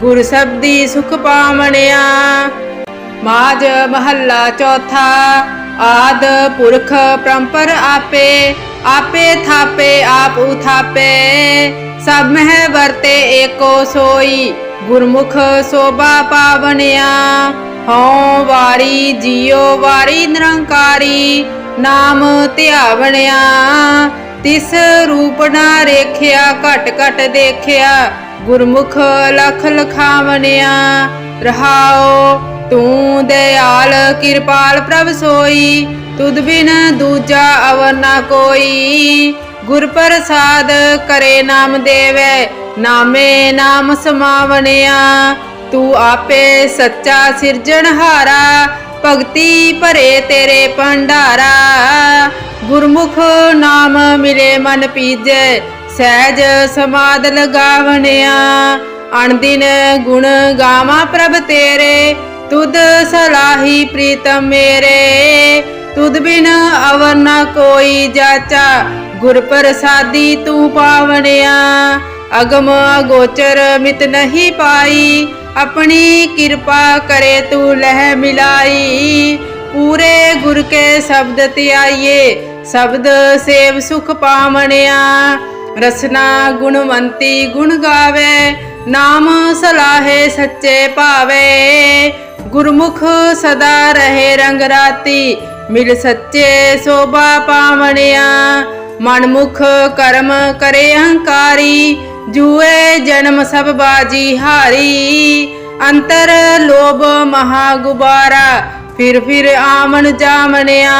ਗੁਰ ਸਬਦੀ ਸੁਖ ਪਾਵਣਿਆ। ਮਾਜ ਮਹੱਲਾ ਚੌਥਾ, ਆਦ ਪੁਰਖ ਪਰੰਪਰ ਆਪੇ ਆਪੇ ਥਾਪੇ, ਆਪ ਉਥਾਪੇ। ਸਭ ਮਹਿ ਵਰਤੇ ਏਕੋ ਸੋਈ, ਗੁਰਮੁਖ ਸੋਭਾ ਪਾਵਣਿਆ ਹਉ ਵਾਰੀ ਜਿਉ ਵਾਰੀ ਨਿਰੰਕਾਰੀ, ਨਾਮ ਧਿਆਵਣਿਆ। ਤਿਸ ਰੂਪ ਨਾ ਰੇਖਿਆ, ਘਟ ਘਟ ਦੇਖਿਆ, ਗੁਰਮੁਖ ਲਖ ਲਖਾਵਣਿਆ। ਰਹਾਓ ਤੂੰ ਦਇਆਲ ਕਿਰਪਾਲ ਪ੍ਰਭ ਸੋਈ, ਤੁਧ ਬਿਨ ਦੂਜਾ ਅਵਰ ਨਾ ਕੋਈ। ਗੁਰ ਪ੍ਰਸਾਦ ਕਰੇ ਨਾਮ ਦੇਵੇ, ਨਾਮੇ ਨਾਮ ਸਮਾਵਣਿਆ। ਤੂੰ ਆਪੇ ਸੱਚਾ ਸਿਰਜਣਹਾਰਾ ਭਗਤੀ ਭਰੇ ਤੇਰੇ ਭੰਡਾਰਾ। ਗੁਰਮੁਖ ਨਾਮ ਮਿਲੇ ਮਨ ਪੀਜੈ, ਸਹਿਜ ਸਮਾਦ ਲਗਾਵਣਿਆ। ਅਣਦਿਨ ਗੁਣ ਗਾਵਾਂ ਪ੍ਰਭ ਤੇਰੇ ਤੁਧ ਸਲਾਹੀ ਪ੍ਰੀਤਮ ਮੇਰੇ, ਤੁਧ ਬਿਨ ਅਵਰ ਨਾ ਕੋਈ ਜਾਚਾ। ਗੁਰ ਪ੍ਰਸਾਦੀ ਤੂੰ ਪਾਵਣਿਆ, ਅਗਮ ਅਗੋਚਰ ਮਿਤ ਨਹੀਂ ਪਾਈ। ਆਪਣੀ ਕਿਰਪਾ ਕਰੇ ਤੂੰ ਲਹਿ ਮਿਲਾਈ। ਪੂਰੇ ਗੁਰ ਕੇ ਸ਼ਬਦ ਧਿਆਈਏ ਸ਼ਬਦ ਸੇਵ ਸੁਖ ਪਾਵਣਿਆ। ਰਸਨਾ ਗੁਣਵੰਤੀ ਗੁਣ ਗਾਵੇ, ਨਾਮ ਸਲਾਹੇ ਸੱਚੇ ਭਾਵੇ। ਗੁਰਮੁਖ ਸਦਾ ਰਹੇ ਰੰਗ ਰਾਤੀ, ਮਿਲ ਸੱਚੇ ਸੋਭਾ ਪਾਵਣਿਆ। ਮਨਮੁਖ ਕਰਮ ਕਰੇ ਅਹੰਕਾਰੀ, ਜੂਏ ਜਨਮ ਸਭ ਬਾਜੀ ਹਾਰੀ। ਅੰਤਰ ਲੋਭ ਮਹਾ ਗੁਬਾਰਾ ਫਿਰ ਫਿਰ ਆਮਨ ਜਾਮਣਿਆ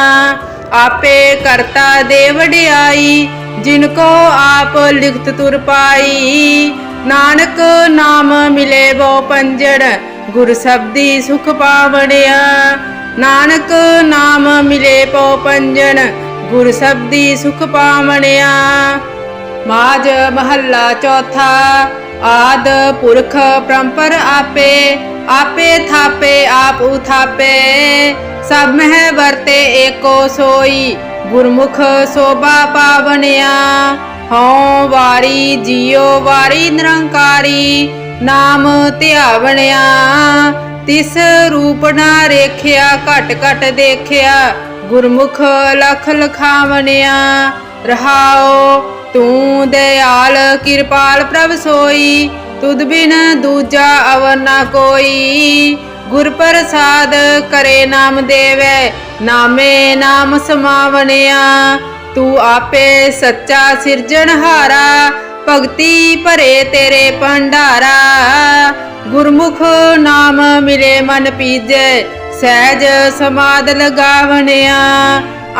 ਆਪੇ ਕਰਤਾ ਦੇ ਵਡਿਆਈ ਜਿਨ ਕੋ ਆਪ ਲਿਖਤ ਤੁਰ ਪਾਈ। ਨਾਨਕ ਨਾਮ ਮਿਲੇ ਬੋ ਪੰਜੜ ਗੁਰ ਸਬਦੀ ਸੁਖ ਪਾਵਣਿਆ। ਨਾਨਕ ਨਾਮ ਮਿਲੇ ਬੋ ਪੰਜਣ, ਗੁਰ ਸਬਦੀ ਸੁਖ ਪਾਵਣਿਆ। ਮਾਜ ਮਹੱਲਾ ਚੌਥਾ, ਆਦ ਪੁਰਖ ਪਰੰਪਰ ਆਪੇ ਆਪੇ ਥਾਪੇ, ਆਪ ਉਥਾਪੇ। ਸਭ ਮਹਿ ਵਰਤੇ ਏਕੋ ਸੋਈ, ਗੁਰਮੁਖ ਸੋਭਾ ਪਾਵਣਿਆ। ਹਉ ਵਾਰੀ, ਜਿਉ ਵਾਰੀ, ਨਿਰੰਕਾਰੀ ਨਾਮ ਧਿਆਵਣਿਆ, ਤਿਸ ਰੂਪ ਨਾ ਰੇਖਿਆ, ਘਟ ਘਟ ਦੇਖਿਆ, ਗੁਰਮੁਖ ਲਖ ਲਖਾਵਣਿਆ ਰਹਾਓ ਤੂੰ ਦਇਆਲ ਕਿਰਪਾਲ ਪ੍ਰਭ ਸੋਈ, ਤੁਧ ਬਿਨ ਦੂਜਾ ਅਵਰ ਨਾ ਕੋਈ, ਗੁਰ ਪ੍ਰਸਾਦ ਕਰੇ ਨਾਮ ਦੇਵੇ, ਨਾਮੇ ਨਾਮ ਸਮਾਵਣਿਆ, ਤੂੰ ਆਪੇ ਸੱਚਾ ਸਿਰਜਣਹਾਰਾ ਭਗਤੀ ਭਰੇ ਤੇਰੇ ਭੰਡਾਰਾ। ਗੁਰਮੁਖ ਨਾਮ ਮਿਲੇ ਮਨ ਪੀਜੈ, ਸਹਿਜ ਸਮਾਦ ਲਗਾਵਣਿਆ।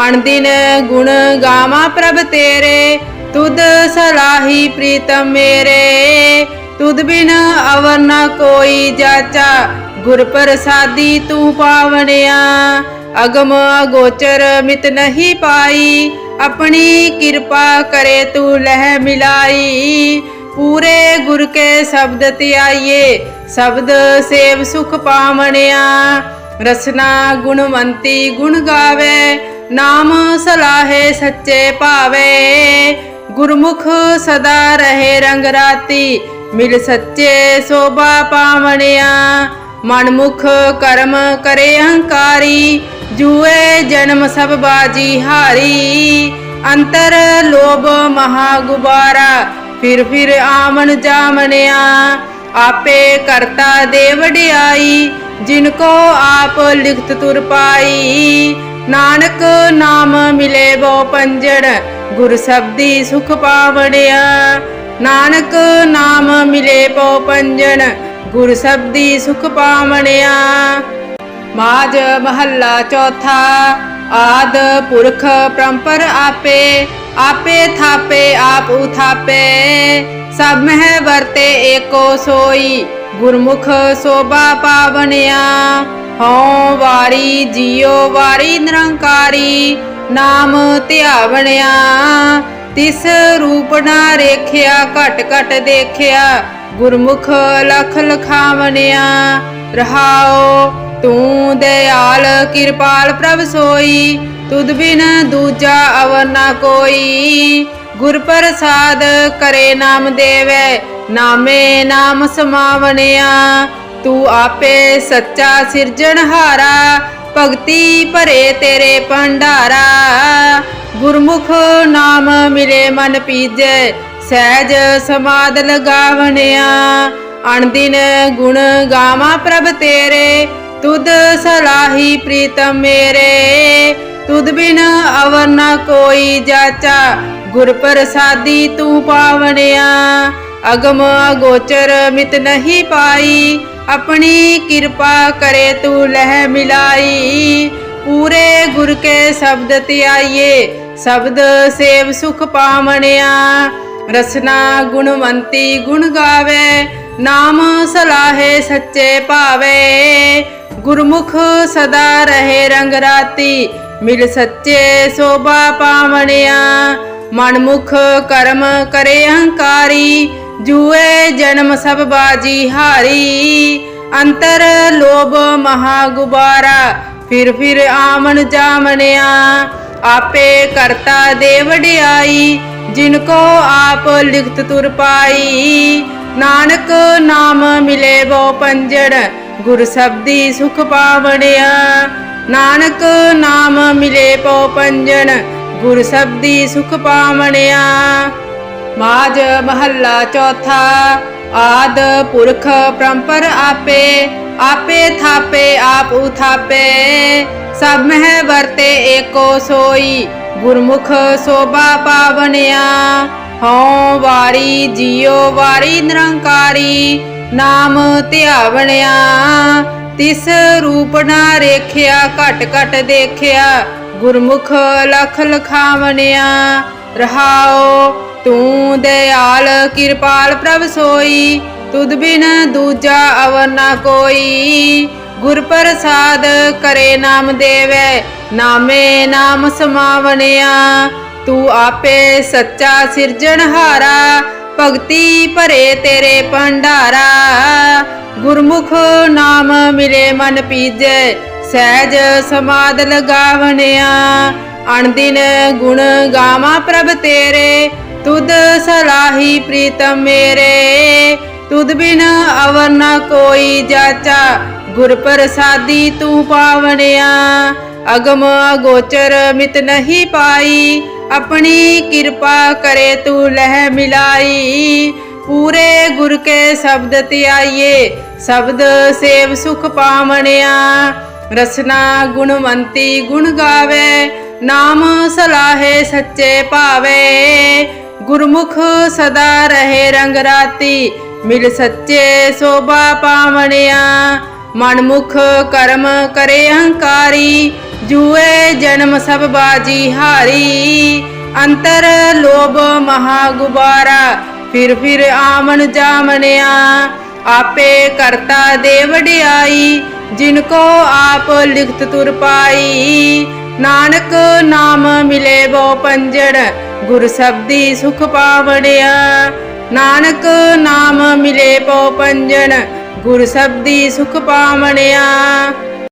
ਅਣਦਿਨ ਗੁਣ ਗਾਵਾਂ ਪ੍ਰਭ ਤੇਰੇ, ਤੁਧ ਸਲਾਹੀ ਪ੍ਰੀਤਮ ਮੇਰੇ। ਤੁਧ ਬਿਨ ਅਵਰ ਨਾ ਕੋਈ ਜਾਚਾ, ਗੁਰ ਪ੍ਰਸਾਦੀ ਤੂੰ ਪਾਵਣਿਆ। ਅਗਮ ਅਗੋਚਰ ਮਿਤ ਨਹੀਂ ਪਾਈ ਆਪਣੀ ਕਿਰਪਾ ਕਰੇ ਤੂੰ ਲਹਿ ਮਿਲਾਈ। ਪੂਰੇ ਗੁਰ ਕੇ ਸ਼ਬਦ ਧਿਆਈਏ ਸ਼ਬਦ ਸੇਵ ਸੁਖ ਪਾਵਣਿਆ। ਰਸਨਾ ਗੁਣਵੰਤੀ ਗੁਣ ਗਾਵੇ। ਨਾਮ ਸਲਾਹੇ ਸੱਚੇ ਭਾਵੇ। ਗੁਰਮੁਖ ਸਦਾ ਰਹੇ ਰੰਗ ਰਾਤੀ। ਮਿਲ ਸੱਚੇ ਸੋਭਾ ਪਾਵਣਿਆ। ਮਨਮੁਖ ਕਰਮ ਕਰੇ ਅਹੰਕਾਰੀ, ਜੂਏ ਜਨਮ ਸਭ ਬਾਜੀ ਹਾਰੀ। ਅੰਤਰ ਲੋਭ ਮਹਾ ਗੁਬਾਰਾ ਫਿਰ ਫਿਰ ਆਮਨ ਜਾਮਨਿਆ ਆਪੇ ਕਰਤਾ ਦੇ ਵਡਿਆਈ ਜਿਨ ਕੋ ਆਪ ਲਿਖਤ ਤੁਰ ਪਾਈ। ਨਾਨਕ ਨਾਮ ਮਿਲੇ ਬੋ ਪੰਜੜ, ਗੁਰ ਸਬਦੀ ਸੁਖ ਪਾਵੜਿਆ ਨਾਨਕ ਨਾਮ ਮਿਲੇ ਬੋ ਪੰਜਣ ਗੁਰ ਸਬਦੀ ਸੁਖ ਪਾਵਣਿਆ। ਮਾਜ ਮਹੱਲਾ ਚੌਥਾ, ਆਦ ਪੁਰਖ ਪਰੰਪਰ ਆਪੇ ਆਪੇ ਥਾਪੇ, ਆਪ ਉਥਾਪੇ। ਸਭ ਮਹਿ ਵਰਤੇ ਏਕੋ ਸੋਈ, ਗੁਰਮੁਖ ਸੋਭਾ ਪਾਵਨਿਆ ਹਉ ਵਾਰੀ ਜਿਉ ਵਾਰੀ ਨਿਰੰਕਾਰੀ, ਨਾਮ ਧਿਆਵਣਿਆ। ਤਿਸ ਰੂਪ ਨਾ ਰੇਖਿਆ, ਘਟ ਘਟ ਦੇਖਿਆ। ਗੁਰਮੁਖ ਲਖ ਲਖਾਵਣਿਆ ਰਹਾਓ ਤੂੰ ਦਇਆਲ ਕਿਰਪਾਲ ਪ੍ਰਭ ਸੋਈ, ਤੁਧ ਬਿਨ ਦੂਜਾ ਅਵਰ ਨਾ ਕੋਈ। ਗੁਰ ਪ੍ਰਸਾਦ ਕਰੇ ਨਾਮ ਦੇਵੇ, ਨਾਮੇ ਨਾਮ ਸਮਾਵਣਿਆ। ਤੂੰ ਆਪੇ ਸੱਚਾ ਸਿਰਜਣਹਾਰਾ ਭਗਤੀ ਭਰੇ ਤੇਰੇ ਭੰਡਾਰਾ। ਗੁਰਮੁਖ ਨਾਮ ਮਿਲੇ ਮਨ ਪੀਜੈ ਸਹਿਜ ਸਮਾਦ ਲਗਾਵਣਿਆ, ਅਣਦਿਨ ਗੁਣ ਗਾਵਾਂ ਪ੍ਰਭ ਤੇਰੇ, ਤੁਧ ਸਲਾਹੀ ਪ੍ਰੀਤਮ ਮੇਰੇ। ਤੁਧ ਬਿਨ ਅਵਰ ਨਾ ਕੋਈ ਜਾਚਾ ਗੁਰ ਪ੍ਰਸਾਦੀ ਤੂੰ ਪਾਵਣਿਆ। ਅਗਮ ਅਗੋਚਰ ਮਿਤ ਨਹੀਂ ਪਾਈ, ਆਪਣੀ ਕਿਰਪਾ ਕਰੇ ਤੂੰ ਲਹਿ ਮਿਲਾਈ। ਪੂਰੇ ਗੁਰ ਕੇ ਸ਼ਬਦ ਧਿਆਈਏ, ਸ਼ਬਦ ਸੇਵ ਸੁਖ ਪਾਵਣਿਆ। ਰਸਨਾ ਗੁਣਵੰਤੀ ਗੁਣ ਗਾਵੇ, ਨਾਮ ਸਲਾਹੇ ਸੱਚੇ ਭਾਵੇ। ਗੁਰਮੁਖ ਸਦਾ ਰਹੇ ਰੰਗ ਰਾਤੀ, ਮਿਲ ਸੱਚੇ ਸੋਭਾ ਪਾਵਣਿਆ। ਮਨਮੁਖ ਕਰਮ ਕਰੇ ਅਹੰਕਾਰੀ, ਜੂਏ ਜਨਮ ਸਭ ਬਾਜੀ ਹਾਰੀ। ਅੰਤਰ ਲੋਭ ਮਹਾ ਗੁਬਾਰਾ ਫਿਰ ਫਿਰ ਆਮਨ ਜਾਮਨਿਆ ਆਪੇ ਕਰਤਾ ਦੇ ਵਡਿਆਈ ਜਿਨ ਕੋ ਆਪ ਲਿਖਤ ਤੁਰ ਪਾਈ, ਨਾਨਕ ਨਾਮ ਮਿਲੇ ਬੋ ਪੰਜੜ, ਗੁਰ ਸਬਦੀ ਸੁਖ ਪਾਵਣਿਆ। ਨਾਨਕ ਨਾਮ ਮਿਲੇ ਬੋ ਪੰਜਣ, ਗੁਰ ਸਬਦੀ ਸੁਖ ਪਾਵਣਿਆ। ਮਾਜ ਮਹੱਲਾ ਚੌਥਾ, ਆਦ ਪੁਰਖ ਪਰੰਪਰ ਆਪੇ ਆਪੇ ਥਾਪੇ, ਆਪ ਉਥਾਪੇ। ਸਭ ਮਹਿ ਵਰਤੇ ਏਕੋ ਸੋਈ ਗੁਰਮੁਖ ਸੋਭਾ ਪਾਵਨਿਆ, ਹਉ ਵਾਰੀ ਜਿਉ ਵਾਰੀ ਨਿਰੰਕਾਰੀ, ਨਾਮ ਧਿਆਵਣਿਆ। ਤਿਸ ਰੂਪ ਨਾ ਰੇਖਿਆ, ਘਟ ਘਟ ਦੇਖਿਆ, ਗੁਰਮੁਖ ਲਖ ਲਖਾਵਣਿਆ। ਰਹਾਓ ਤੂੰ ਦਇਆਲ ਕਿਰਪਾਲ ਪ੍ਰਭ ਸੋਈ, ਤੁਧ ਬਿਨ ਦੂਜਾ ਅਵਰ ਨਾ ਕੋਈ। ਗੁਰ ਪ੍ਰਸਾਦ ਕਰੇ ਨਾਮ ਦੇਵੇ, ਨਾਮੇ ਨਾਮ ਸਮਾਵਣਿਆ। ਤੂੰ ਆਪੇ ਸੱਚਾ ਸਿਰਜਣਹਾਰਾ ਭਗਤੀ ਭਰੇ ਤੇਰੇ ਭੰਡਾਰਾ। ਗੁਰਮੁਖ ਨਾਮ ਮਿਲੇ ਮਨ ਪੀਜੈ, ਸਹਿਜ ਸਮਾਦ ਲਗਾਵਣਿਆ। ਅਣਦਿਨ ਗੁਣ ਗਾਵਾਂ ਪ੍ਰਭ ਤੇਰੇ, ਤੁਧ ਸਲਾਹੀ ਪ੍ਰੀਤਮ ਮੇਰੇ। ਤੁਧ ਬਿਨ ਅਵਰ ਨਾ ਕੋਈ ਜਾਚਾ ਗੁਰ ਪ੍ਰਸਾਦੀ ਤੂੰ ਪਾਵਣਿਆ। ਅਗਮ ਅਗੋਚਰ ਮਿਤ ਨਹੀਂ ਪਾਈ। ਆਪਣੀ ਕਿਰਪਾ ਕਰੇ ਤੂੰ ਲਹਿ ਮਿਲਾਈ। ਪੂਰੇ ਗੁਰ ਕੇ ਸ਼ਬਦ ਧਿਆਈਏ ਸ਼ਬਦ ਸੇਵ ਸੁਖ ਪਾਵਣਿਆ। ਰਸਨਾ ਗੁਣਵੰਤੀ ਗੁਣ ਗਾਵੇ। ਨਾਮ ਸਲਾਹੇ ਸੱਚੇ ਭਾਵੇ। ਗੁਰਮੁਖ ਸਦਾ ਰਹੇ ਰੰਗ ਰਾਤੀ। ਮਿਲ ਸੱਚੇ ਸੋਭਾ ਪਾਵਣਿਆ। ਮਨਮੁਖ ਕਰਮ ਕਰੇ ਅਹੰਕਾਰੀ, ਜੂਏ ਜਨਮ ਸਭ ਬਾਜੀ ਹਾਰੀ। ਅੰਤਰ ਲੋਭ ਮਹਾ ਗੁਬਾਰਾ ਫਿਰ ਫਿਰ ਆਮਨ ਜਾਮਨਿਆ ਆਪੇ ਕਰਤਾ ਦੇ ਵਡਿਆਈ, ਜਿਨ ਕੋ ਆਪ ਲਿਖਤ ਤੁਰ ਪਾਈ। ਨਾਨਕ ਨਾਮ ਮਿਲੇ ਬੋ ਪੰਜੜ, ਗੁਰ ਸਬਦੀ ਸੁਖ ਪਾਵੜਿਆ ਨਾਨਕ ਨਾਮ ਮਿਲੇ ਬੋ ਪੰਜਣ ਗੁਰ ਸਬਦੀ ਸੁਖ ਪਾਵਣਿਆ।